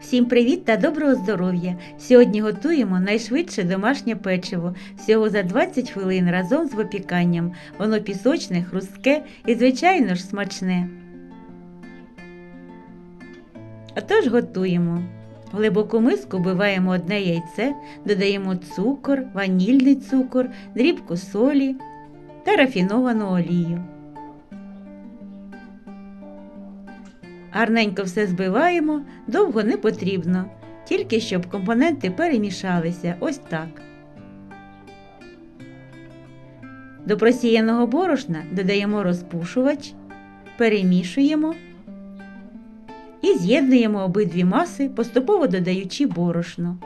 Всім привіт та доброго здоров'я! Сьогодні готуємо найшвидше домашнє печиво. Всього за 20 хвилин разом з випіканням. Воно пісочне, хрустке і, звичайно ж, смачне. Отож готуємо. В глибоку миску вбиваємо одне яйце, додаємо цукор, ванільний цукор, дрібку солі та рафіновану олію. Гарненько все збиваємо, довго не потрібно, тільки щоб компоненти перемішалися ось так. До просіяного борошна додаємо розпушувач, перемішуємо і з'єднуємо обидві маси, поступово додаючи борошно.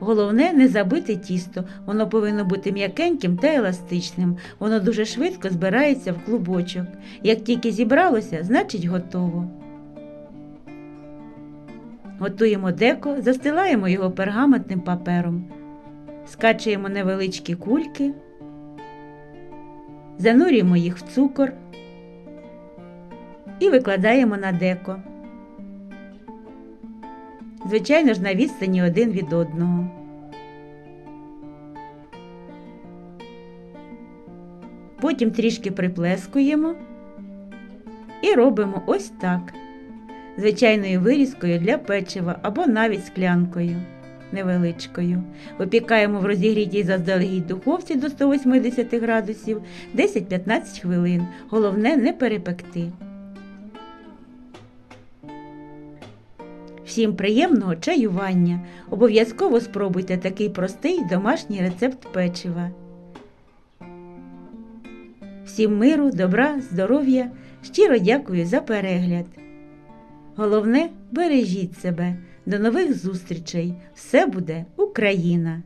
Головне не забити тісто, воно повинно бути м'якеньким та еластичним. Воно дуже швидко збирається в клубочок. Як тільки зібралося, значить готово. Готуємо деко, застилаємо його пергаментним папером, скачуємо невеличкі кульки, занурюємо їх в цукор і викладаємо на деко. Звичайно ж, на відстані один від одного. Потім трішки приплескуємо і робимо ось так. Звичайною вирізкою для печива або навіть склянкою невеличкою. Випікаємо в розігрітій заздалегідь духовці до 180 градусів 10-15 хвилин. Головне не перепекти. Всім приємного чаювання! Обов'язково спробуйте такий простий домашній рецепт печива. Всім миру, добра, здоров'я, щиро дякую за перегляд. Головне, бережіть себе. До нових зустрічей! Все буде Україна!